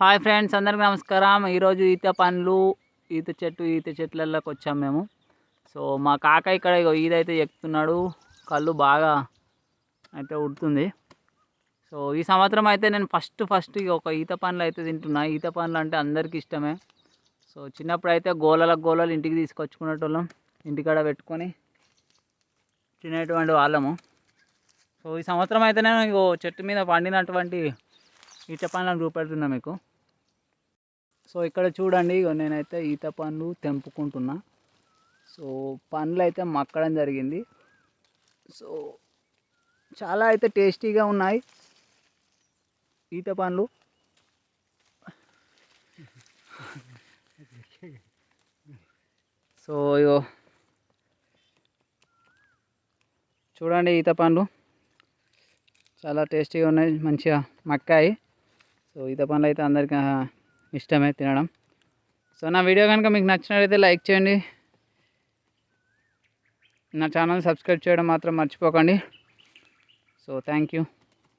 Hi friends అందరికీ నమస్కారం. ఈరోజు ఈత పండ్లు ఈత చెట్టు ఈత చెట్లలోకి వచ్చాం మేము. సో మా కాక ఇక్కడ ఇగో ఈదైతే ఎక్కుతున్నాడు. కళ్ళు బాగా అయితే ఉడుతుంది. సో ఈ సంవత్సరం అయితే నేను ఫస్ట్ ఫస్ట్ ఒక ఈత పండ్లు అయితే తింటున్నా. ఈత పండ్లు అంటే అందరికీ ఇష్టమే. సో చిన్నప్పుడు అయితే గోలల గోలలు ఇంటికి తీసుకొచ్చుకునేటోళ్ళం. ఇంటికాడ పెట్టుకొని తినేటువంటి వాళ్ళము. సో ఈ సంవత్సరం అయితే నేను ఇగో చెట్టు మీద పండినటువంటి ఈత పండ్లను చూపెడుతున్నా మీకు. సో ఇక్కడ చూడండి ఇగో నేనైతే ఈత పండ్లు తెంపుకుంటున్నా. సో పండ్లు అయితే మక్కడం జరిగింది. సో చాలా అయితే టేస్టీగా ఉన్నాయి ఈత పండ్లు. సో ఇగో చూడండి ఈత పండ్లు. చాలా టేస్టీగా ఉన్నాయి మంచిగా మక్కాయి. సో ఈత పండ్లు అయితే అందరికీ ఇష్టమే తినడం. సో నా వీడియో కనుక మీకు నచ్చినట్లయితే లైక్ చేయండి. నా ఛానల్ సబ్స్క్రైబ్ చేయడం మాత్రం మర్చిపోకండి. So thank you.